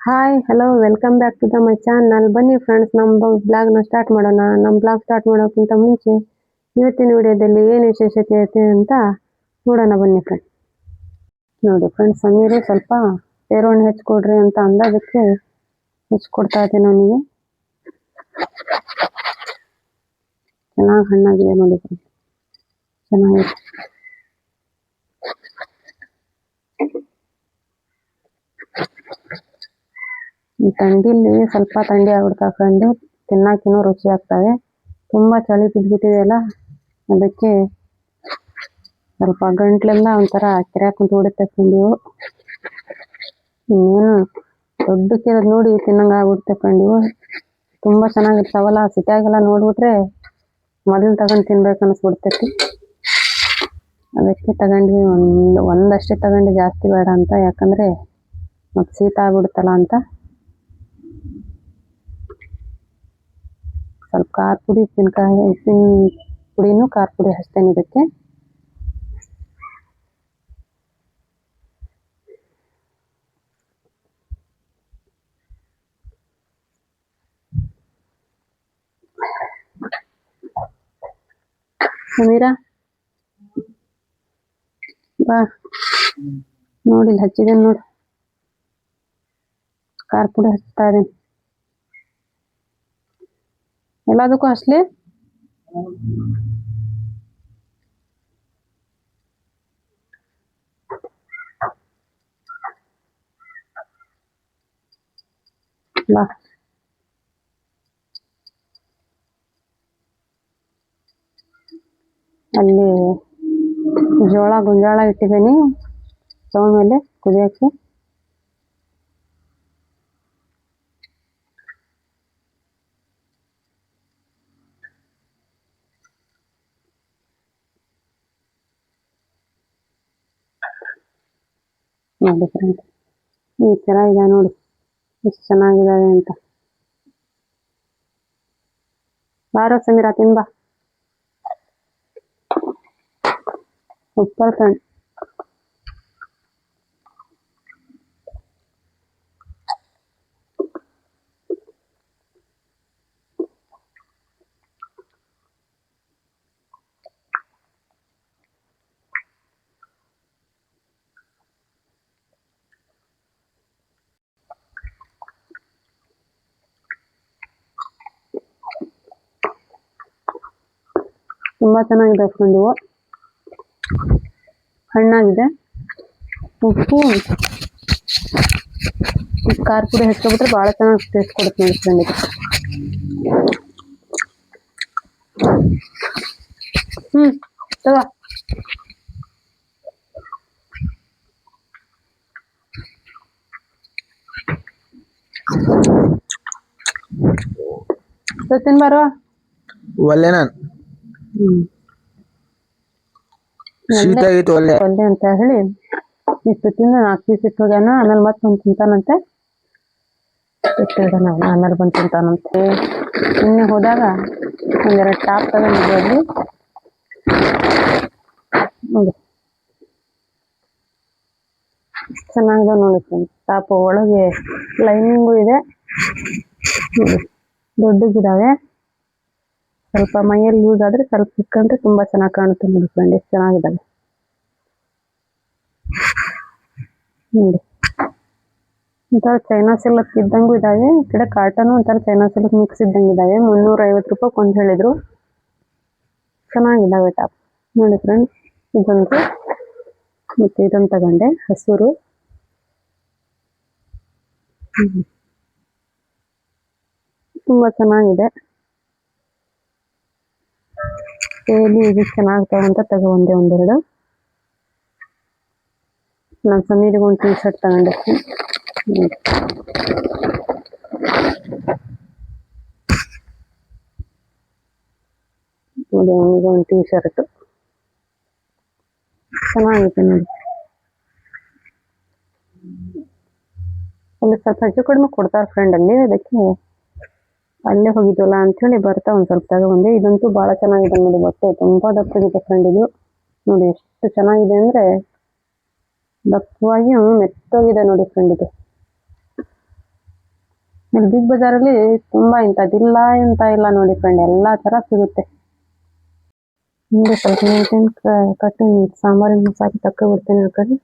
Hi hello welcome back to the my channel ಬನ್ನಿ friends ನಮ್ಮ ಬ್ಲಾಗ್ನ ಸ್ಟಾರ್ಟ್ ಮಾಡೋಣ. ನಮ್ಮ ಬ್ಲಾಗ್ ಸ್ಟಾರ್ಟ್ ಮಾಡೋಕ್ಕಿಂತ ಮುಂಚೆ ಇವತ್ತಿನ ವಿಡಿಯೋದಲ್ಲಿ ಏನು ವಿಶೇಷತೆ ಐತೆ ಅಂತ ನೋಡೋಣ ಬನ್ನಿ ಫ್ರೆಂಡ್ಸ್ ನೋಡಿ ಫ್ರೆಂಡ್ಸ್ ಸಮೀರೇ ಸ್ವಲ್ಪ ಪೇರೊಣ್ಣೆ ಹಚ್ಕೊಡ್ರಿ ಅಂತ ಅಂದಾಗಕ್ಕೆ ಹಚ್ಕೊಡ್ತಾ ಇದ್ದೆ ನನಗೆ ಚೆನ್ನಾಗಿ ಹಣ್ಣಾಗಿದೆ ನೋಡಿ ಫ್ರೆಂಡ್ಸ್ ಚೆನ್ನಾಗಿದೆ. ಈ ಥಂಡಿಲಿ ಸ್ವಲ್ಪ ಥಂಡಿ ಆಗ್ಬಿಡ್ತಾ ಫ್ರೆಂಡು ತಿನ್ನಕ್ಕೇನೋ ರುಚಿ ಆಗ್ತವೆ ತುಂಬ ಚಳಿ ಬಿದ್ದುಬಿಟ್ಟಿದೆಯಲ್ಲ ಅದಕ್ಕೆ ಸ್ವಲ್ಪ ಗಂಟ್ಲೆಲ್ಲ ಒಂಥರ ಕೆರೆ ಕುಂತ್ಬಿಡುತ್ತೆ ಇನ್ನೇನು ದೊಡ್ಡಕ್ಕಿರೋದು ನೋಡಿ ತಿನ್ನಂಗ ಆಗ್ಬಿಡುತ್ತೆ ಇವು ತುಂಬ ಚೆನ್ನಾಗಿರ್ತಾವಲ್ಲ ಸಿಟಿಯಾಗೆಲ್ಲ ನೋಡ್ಬಿಟ್ರೆ ಮೊದಲು ತಗೊಂಡು ತಿನ್ಬೇಕು ಅನಿಸ್ಬಿಡ್ತೈತಿ. ಅದಕ್ಕೆ ತಗೊಂಡ್ವಿ ಒಂದು, ಒಂದಷ್ಟೇ ತಗೊಂಡು ಜಾಸ್ತಿ ಬೇಡ ಅಂತ, ಯಾಕಂದರೆ ಮತ್ತೆ ಶೀತ ಆಗ್ಬಿಡುತ್ತಲ್ಲ ಅಂತ ಸ್ವಲ್ಪ ಖಾರ ಪುಡಿ ಉಪ್ಪಿನಕಾಯಿ ಉಪ್ಪಿನ ಪುಡಿನೂ ಖಾರ ಪುಡಿ ಹಚ್ತೇನೆ ಇದಕ್ಕೆ. ಸಮೀರಾ? ಬಾ. ನೋಡಿ ಇಲ್ಲಿ ಹಚ್ಚಿದ್ದೇನೆ ನೋಡಿ. ಖಾರ ಪುಡಿ ಹಚ್ತಾ ಇದ್ದೀನಿ. ಎಲ್ಲದಕ್ಕೂ ಹಚ್ಲಿ ಬಾ. ಅಲ್ಲಿ ಜೋಳ ಗೊಂಜಾಳ ಇಟ್ಟಿದ್ದೀನಿ. ಸ್ಟವ್ ಮೇಲೆ ಕುದಿಯೋಕ್ಕೆ. ನೋಡಿ ಫ್ರೆಂಡ್ಸ್ ಈ ಥರ ಇದೆ ನೋಡಿ. ಎಷ್ಟು ಚೆನ್ನಾಗಿದ್ದಾವೆ ಅಂತ. ಬಾರೋ ಸಮೀರಾ ತಿನ್ಬಾ. ಸೂಪರ್ ಫ್ರೆಂಡ್ ತುಂಬಾ ಚೆನ್ನಾಗಿದೆ ಫ್ರೆಂಡ್ ಹಣ್ಣಾಗಿದೆ. ಉಪ್ಪು. ಖಾರ ಪುಡಿ ಹಚ್ಕೊಬಿಟ್ರೆ ಭಾಳ ಚೆನ್ನಾಗಿ ಟೇಸ್ಟ್ ಕೊಡುತ್ತೆ ನೋಡಿ ಫ್ರೆಂಡ್ ಇದು ಹ್ಮ್, ತಗೋ. ತಿನ್ ಬಾರೋ? ಒಲ್ಲೆ ನಾನು ಶೀತ ಒಲ್ಲೆ ಒಲ್ಲೆ ಅಂತ ಹೇಳಿ ಇಷ್ಟು ತಿಂದು ನಾಲ್ಕು ಪೀಸ್ ಇಟ್ಟು ಹೋಗ್ಯಾನ ಆಮೇಲೆ ಮತ್ತೆ ಒಂದು ತಿಂತಾನಂತೆ ಅವನು ಆಮೇಲೆ ಬಂದು ತಿಂತಾನಂತೆ. ನಿನ್ನೆ ಹೋದಾಗ ಒಂದೆರಡು ಟಾಪ್ ತಗೊಂಡಿದ್ವಿ ಅಲ್ಲಿ ನೋಡಿ. ಚೆನ್ನಾಗಿದೆ ನೋಡಿ ಫ್ರೆಂಡ್ಸ್ ಟಾಪ್ ಒಳಗೆ ಲೈನಿಂಗು ಇದೆ. ನೋಡಿ ದೊಡ್ಡದಿದ್ದಾವೆ ಸ್ವಲ್ಪ ಮೈಯಲ್ಲಿ ಯೂಸ್ ಆದ್ರೆ ಸ್ವಲ್ಪ ಇಟ್ಕೊಂಡ್ರೆ ತುಂಬಾ ಚೆನ್ನಾಗಿ ಕಾಣುತ್ತೆ ನೋಡಿ ಫ್ರೆಂಡ್ ಎಷ್ಟು ಚೆನ್ನಾಗಿದ್ದಾವೆ. ಒಂಥರ ಚೈನಾ ಸಿಲ್ಕ್ ಇದ್ದಂಗೂ ಇದಾವೆ, ಈ ಕಡೆ ಕಾಟನ್ ಒಂಥರ ಚೈನಾ ಸಿಲ್ಕ್ ಮಿಕ್ಸ್ ಇದ್ದಂಗೆ ಇದಾವೆ. ಮುನ್ನೂರ ಐವತ್ತು ರೂಪಾಯಿ ಒಂದು ಹೇಳಿದ್ರು. ಚೆನ್ನಾಗಿದ್ದಾವೆ ಟಾಪ್ ನೋಡಿ ಫ್ರೆಂಡ್ ಇದೊಂದು, ಮತ್ತೆ ಇದೊಂದು ತಗೊಂಡೆ, ಹಸಿರು. ತುಂಬಾ ಚೆನ್ನಾಗಿದೆ. ಡೈಲಿ ಇದು ಚೆನ್ನಾಗ್ತಾವ ಅಂತ ತಗೊಂಡೆ ಒಂದೆರಡು. ನಾನು ಸಮೀರಿಗೆ ಒಂದು ಟೀ ಶರ್ಟ್ ತಗೊಂಡೆ ಹ್ಮ್. ನೋಡಿ ಅವನಿಗೆ ಒಂದು ಟೀ ಶರ್ಟ್ ಚೆನ್ನಾಗಿದೆ ನೋಡಿ. ಅಲ್ಲಿ ಸ್ವಲ್ಪ ಹೆಚ್ಚು ಕಡಿಮೆ ಕೊಡ್ತಾರೆ ಫ್ರೆಂಡ್ ಅಲ್ಲಿ, ಅದಕ್ಕೆ ಅಲ್ಲೇ ಹೋಗಿದ್ವಲ್ಲ ಅಂತೇಳಿ ಬರ್ತಾ ಒಂದ್ ಸ್ವಲ್ಪ ತಗೊಂಡೆ ಇದಂತೂ ಬಹಳ ಚೆನ್ನಾಗಿದೆ ನೋಡಿ ಬಟ್ಟೆ. ತುಂಬಾ ದಪ್ಪಗಿದೆ ಫ್ರೆಂಡ್ ಇದು. ನೋಡಿ ಎಷ್ಟು ಚೆನ್ನಾಗಿದೆ ಅಂದ್ರೆ ದಪ್ಪವಾಗಿ ಮೆತ್ತೋಗಿದೆ ನೋಡಿ ಫ್ರೆಂಡ್ ಇದು. ಇಲ್ಲಿ ಬಿಗ್ ಬಜಾರಲ್ಲಿ ತುಂಬಾ ಇಂಥದ್ದಿಲ್ಲ ಇಂಥ ಇಲ್ಲ ನೋಡಿ ಫ್ರೆಂಡ್ ಎಲ್ಲಾ ತರ ಸಿಗುತ್ತೆ. ಹಿಂಗೆ ಸ್ವಲ್ಪ ಮೆಣಸಿನ್ಕಾಯಿ ಕಟ್ಟಿ ಸಾಂಬಾರಿನ ಮಸಾಲೆ ತಕ್ಕ ಆ ಕಡೆ.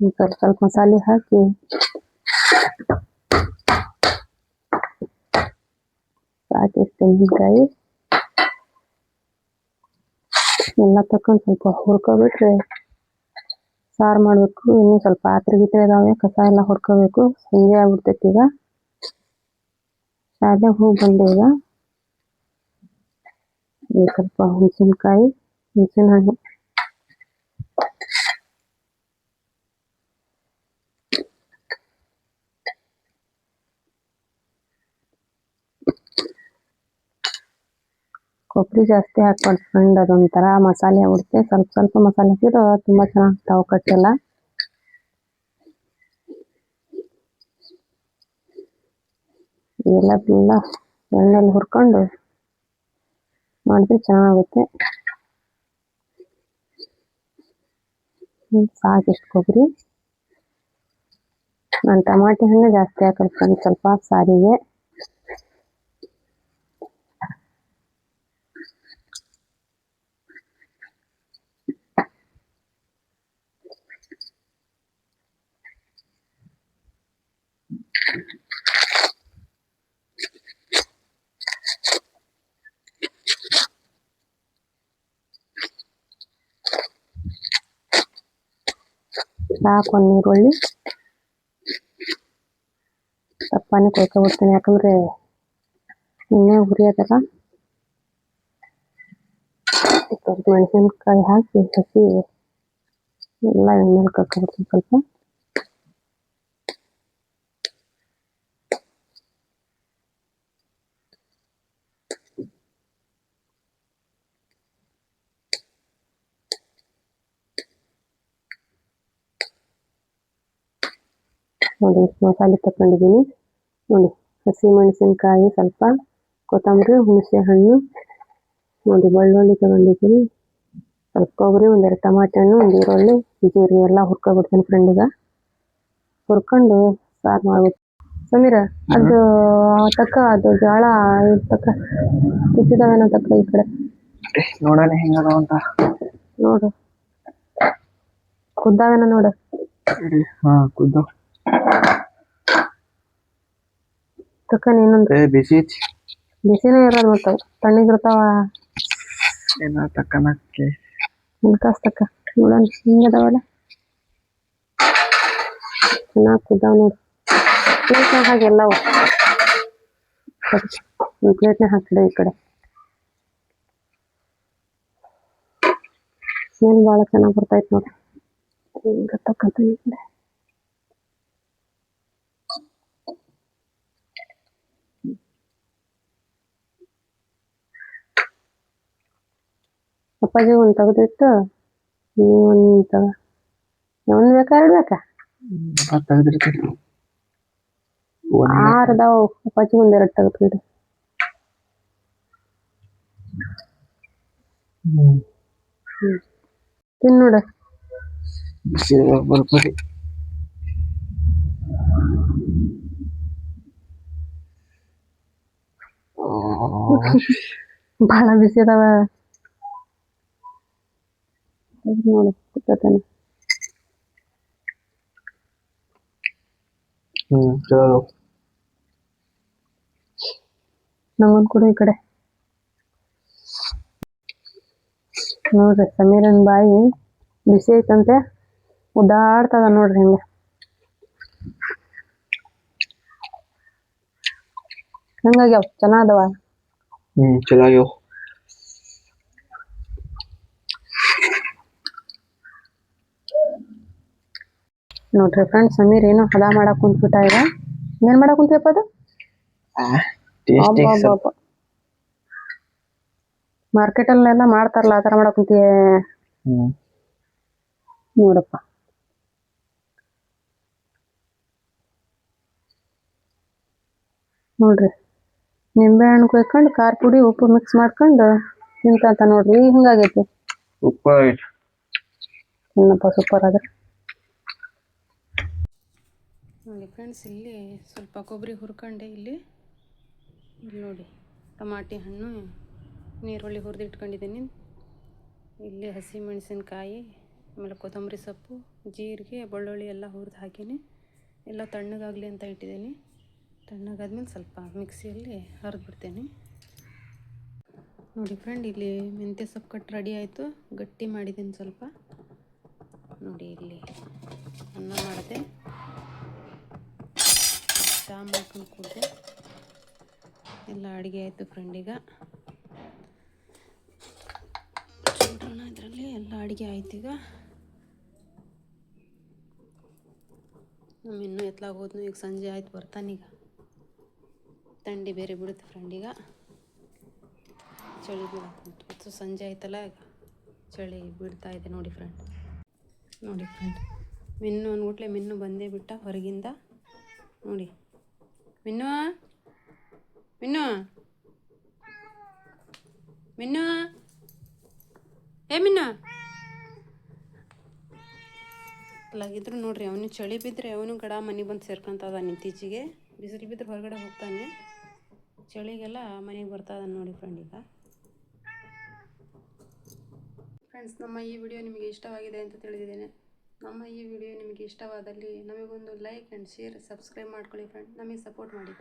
ಸ್ವಲ್ಪ ಸ್ವಲ್ಪ ಮಸಾಲೆ ಹಾಕಿ ಸಾಕಿಷ್ಟು ತೆಂಗಿನಕಾಯಿ ಎಲ್ಲ ತಕೊಂಡ್ ಸ್ವಲ್ಪ ಹುರ್ಕೊಬಿಟ್ರೆ ಸಾರು ಮಾಡ್ಬೇಕು, ಇನ್ನು ಸ್ವಲ್ಪ ಪಾತ್ರೆ ಗೀತ್ರೆ ಇದಾವೆ, ಕಸ ಎಲ್ಲ ಹುರ್ಕೋಬೇಕು, ಸಂಜೆ ಆಗ್ಬಿಡ್ತೈತಿ ಈಗ. ಶಾಲೆಗೆ ಹೋಗಿ ಬಂದೆ ಈಗ. ಈಗ ಸ್ವಲ್ಪ ಹುಣಸಿನ್ಕಾಯಿ ಹುಣಸಿನ ಹಣ್ಣು ಕೊಬ್ಬರಿ ಜಾಸ್ತಿ ಫ್ರೆಂಡ್ ಅದೊಂಥರ ಮಸಾಲೆ ಆಗ್ಬಿಡುತ್ತೆ ಸ್ವಲ್ಪ ಸ್ವಲ್ಪ ಮಸಾಲೆ ಹಾಕಿದ್ರೆ ತುಂಬಾ ಚೆನ್ನಾಗ್ತಾವ ಕಟ್ಟೆಲ್ಲ ಎಲ್ಲ ಎಲ್ಲ ಎಣ್ಣೆಲಿ ಹುರ್ಕೊಂಡು ಮಾಡಿದ್ರೆ ಚೆನ್ನಾಗುತ್ತೆ. ಸಾಕಿಷ್ಟು ಕೊಬ್ಬರಿ. ನಾನು ಟಮಾಟೆ ಹಣ್ಣು ಜಾಸ್ತಿ ಹಾಕಿರ್ತೀನಿ ಸ್ವಲ್ಪ ಸಾರಿಗೆ. ಸಾಕು ಒಂದು ಈರುಳ್ಳಿ ಸಪ್ಪನೆ ಕೊಯ್ಕೊಬಿಡ್ತೀನಿ ಯಾಕಂದ್ರೆ ಎಣ್ಣೆ ಹುರಿಯೋದಲ್ಲ ಸ್ವಲ್ಪ ಮೆಣಸಿನ್ಕಾಯಿ ಹಾಕಿ ಹಸಿ ಎಲ್ಲ ಎಣ್ಣೆಲಿ ಕರ್ಕೊಬಿಡ್ತೀನಿ ಸ್ವಲ್ಪ ನೋಡಿ ಮಸಾಲೆ ತಗೊಂಡಿದ್ದೀನಿ ನೋಡಿ ಹಸಿ ಮೆಣಸಿನಕಾಯಿ ಸ್ವಲ್ಪ ಕೊತ್ತಂಬರಿ ಹುಣಸೆ ಹಣ್ಣು ನೋಡಿ ಬೆಳ್ಳುಳ್ಳಿ ತಗೊಂಡಿದ್ದೀನಿ. ಸ್ವಲ್ಪ ಕೊಬ್ಬರಿ ಒಂದೆರಡು ಟಮಾಟೆ ಹಣ್ಣು ಒಂದು ಈರುಳ್ಳಿ ಜೀರಿಗೆ ಎಲ್ಲ ಹುರ್ಕೊಬಿಡ್ತೀನಿ ಫ್ರೆಂಡಿಗ ಹುರ್ಕೊಂಡು ಸಾರು ಮಾಡ್ಬೇಕು. ಸಮೀರ ಅದು ತಕ್ಕ ಅದು ಜೋಳ ತಕ್ಕ ತಕ್ಕ ಈ ಕಡೆ. ನೋಡೋಣ ಹೆಂಗದ ಅಂತ. ನೋಡು. ಕುದ್ದಾವೇನೋ ನೋಡು? ಹಾ ಕುದ್ದು. ತಕ್ಕ ಇನ್ನೊಂದು ಏ ಬಿಸಿ ಐತಿ ಬಿಸಿನೇ ಇರೋದು ಮತ್ತೆ. ತಣ್ಣಗಿರ್ತಾವ ಏನ ತಕ್ಕನಕ್ಕೆ ಇನ್ಕಾಸ್ ತಕ್ಕ. ನೋಡೋಣ ಹಿಂಗದಾವಲ್ಲ ಚೆನ್ನಾಗಿ ಕುದ್ದಾವ ನೋಡು. ಪ್ಲೇಟ್ನಾಗ ಹಾಕಿ ಎಲ್ಲವು. ಒಂದು ಪ್ಲೇಟ್ನಾಗ ಹಾಕಿಡೆ ಈ ಕಡೆ. ಸ್ಮೆಲ್ ಭಾಳ ಚೆನ್ನಾಗಿ ಬರ್ತೈತೆ ನೋಡ್ರಿ ಹಿಂಗ ತಕ್ಕಂತ ಈ ಕಡೆ. ಅಪ್ಪಾಜಿ ಒಂದು ತೆಗೆದಿಟ್ಟು ನೀವು ಒಂದು ತಗ. ಒಂದು ಬೇಕಾ ಎರಡು ಬೇಕಾ? ಆರು ಅದಾವ ಅಪ್ಪಾಜಿ ಒಂದು ಎರಡು ತೆಗೆದ್ಬಿಡಿ ತಿನ್ ನೋಡ. ಬಿಸಿ ಬರ್ಬರಿ ಭಾಳ ಬಿಸಿ ಅದಾವ. ತೆಗ್ದ್ ನೋಡು ಕುತ್ತತನ ಹ್ಮ್ ಚಲೋ ನಂಗೊಂದು ಕೊಡು ಈ ಕಡೆ. ನೋಡ್ರಿ, ಸಮೀರನ್ ಬಾಯಿ ಬಿಸಿ ಐತಂತೆ. ಉದ್ದಾಡ್ತದ ನೋಡ್ರಿ ಹಿಂಗೆ. ಹೆಂಗಾಗ್ಯಾವ ಚೆನ್ನಾಗದವ ಹ್ಮ್ ಚಲೋ ನೋಡ್ರಿ ಫ್ರೆಂಡ್ಸ್ ಸಮೀರ್ ಏನೋ ಹದ ಮಾಡಕ್ ಕುಂತ್ಬಿಟ್ಟ ಈಗ ಏನ್ ಮಾಡಕ್ ಕುಂತಿಯಪ್ಪ ಅದು? ಮಾರ್ಕೆಟ್ ಅಲ್ಲೆಲ್ಲ ಮಾಡ್ತಾರಲ್ಲ ಆತರ ತರ ಮಾಡಕ್ ಕುಂತಿಯ? ನೋಡಪ್ಪ. ನೋಡ್ರಿ. ನಿಂಬೆ ಹಣ್ಣು ಕುಯ್ಕೊಂಡು ಖಾರ ಪುಡಿ ಉಪ್ಪು ಮಿಕ್ಸ್ ಮಾಡ್ಕೊಂಡು ತಿಂತ ನೋಡ್ರಿ. ಹಿಂಗಾಗೈತಿ? ಉಪ್ಪ ಸೂಪರ್ ಆದ್ರೆ. ನೋಡಿ ಫ್ರೆಂಡ್ಸ್, ಇಲ್ಲಿ ಸ್ವಲ್ಪ ಕೊಬ್ಬರಿ ಹುರ್ಕೊಂಡೆ. ಇಲ್ಲಿ ಇಲ್ಲಿ ನೋಡಿ, ಟಮಾಟಿ ಹಣ್ಣು, ನೀರುಳ್ಳಿ ಹುರಿದಿಟ್ಕೊಂಡಿದ್ದೀನಿ. ಇಲ್ಲಿ ಹಸಿ ಮೆಣಸಿನ್ಕಾಯಿ, ಆಮೇಲೆ ಕೊತ್ತಂಬರಿ ಸೊಪ್ಪು, ಜೀರಿಗೆ, ಬೆಳ್ಳುಳ್ಳಿ ಎಲ್ಲ ಹುರಿದು ಹಾಕೀನಿ. ಎಲ್ಲ ತಣ್ಣಗಾಗಲಿ ಅಂತ ಇಟ್ಟಿದ್ದೀನಿ. ತಣ್ಣಗಾದ್ಮೇಲೆ ಸ್ವಲ್ಪ ಮಿಕ್ಸಿಯಲ್ಲಿ ಹರಿದು ಬಿಡ್ತೇನೆ. ನೋಡಿ ಫ್ರೆಂಡ್, ಇಲ್ಲಿ ಮೆಂತ್ಯ ಸೊಪ್ಪು ಕಟ್ಟು ರೆಡಿ ಆಯಿತು. ಗಟ್ಟಿ ಮಾಡಿದ್ದೀನಿ ಸ್ವಲ್ಪ. ನೋಡಿ, ಇಲ್ಲಿ ಅನ್ನ ಮಾಡಿದೆ. ಚಹಾ ಮಾಡ್ಕೊಂಡು ಕೂತೆ. ಎಲ್ಲ ಅಡುಗೆ ಆಯಿತು ಫ್ರೆಂಡ್ ಈಗ. ನೋಡೋಣ ಇದರಲ್ಲಿ ಎಲ್ಲ ಅಡುಗೆ ಆಯ್ತು ಈಗ. ಇನ್ನೂ ಎತ್ಲಾಗ ಹೋದ್ನು, ಈಗ ಸಂಜೆ ಆಯ್ತು ಬರ್ತಾನೀಗ ಥಂಡಿ ಬೇರೆ ಬಿಡುತ್ತೆ ಫ್ರೆಂಡಿಗ ಚಳಿ ಬೀಳಕ್ಕೆ ಸಂಜೆ ಆಯ್ತಲ್ಲ ಈಗ. ಚಳಿ ಬಿಡ್ತಾ ಇದೆ ನೋಡಿ ಫ್ರೆಂಡ್ ನೋಡಿ ಫ್ರೆಂಡ್ ಮಿನ್ನು ಅಂದ್ಬಿಟ್ಲೆ ಮಿನ್ನು ಬಂದೇ ಬಿಟ್ಟ ಹೊರಗಿಂದ. ನೋಡಿ. ಮಿನ್ನು ಮಿನ್ನು ಮಿನ್ನು ಏ ಮಿನ್ನು ಅಲ್ಲಾಗಿದ್ರು ನೋಡ್ರಿ, ಅವನು ಚಳಿ ಬಿದ್ದರೆ ಅವನು ಗಡ ಮನೆಗೆ ಬಂದು ಸೇರ್ಕೊಂತದ ಇತ್ತೀಚೆಗೆ. ಬಿಸಿಲು ಬಿದ್ದರೆ ಹೊರಗಡೆ ಹೋಗ್ತಾನೆ. ಚಳಿಗೆಲ್ಲ ಮನೆಗೆ ಬರ್ತಾ ಇದ್ದಾನೆ ನೋಡಿ ಫ್ರೆಂಡ್ ಈಗ. ಫ್ರೆಂಡ್ಸ್ ನಮ್ಮ ಈ ವಿಡಿಯೋ ನಿಮಗೆ ಇಷ್ಟವಾಗಿದೆ ಅಂತ ತಿಳಿದಿದ್ದೇನೆ. ನಮ್ಮ ಈ ವಿಡಿಯೋ ನಿಮಗೆ ಇಷ್ಟವಾದಲ್ಲಿ ನಮಗೊಂದು ಲೈಕ್ ಆ್ಯಂಡ್ ಶೇರ್ ಸಬ್ಸ್ಕ್ರೈಬ್ ಮಾಡ್ಕೊಳ್ಳಿ ಫ್ರೆಂಡ್ ನಮಗೆ ಸಪೋರ್ಟ್ ಮಾಡಿ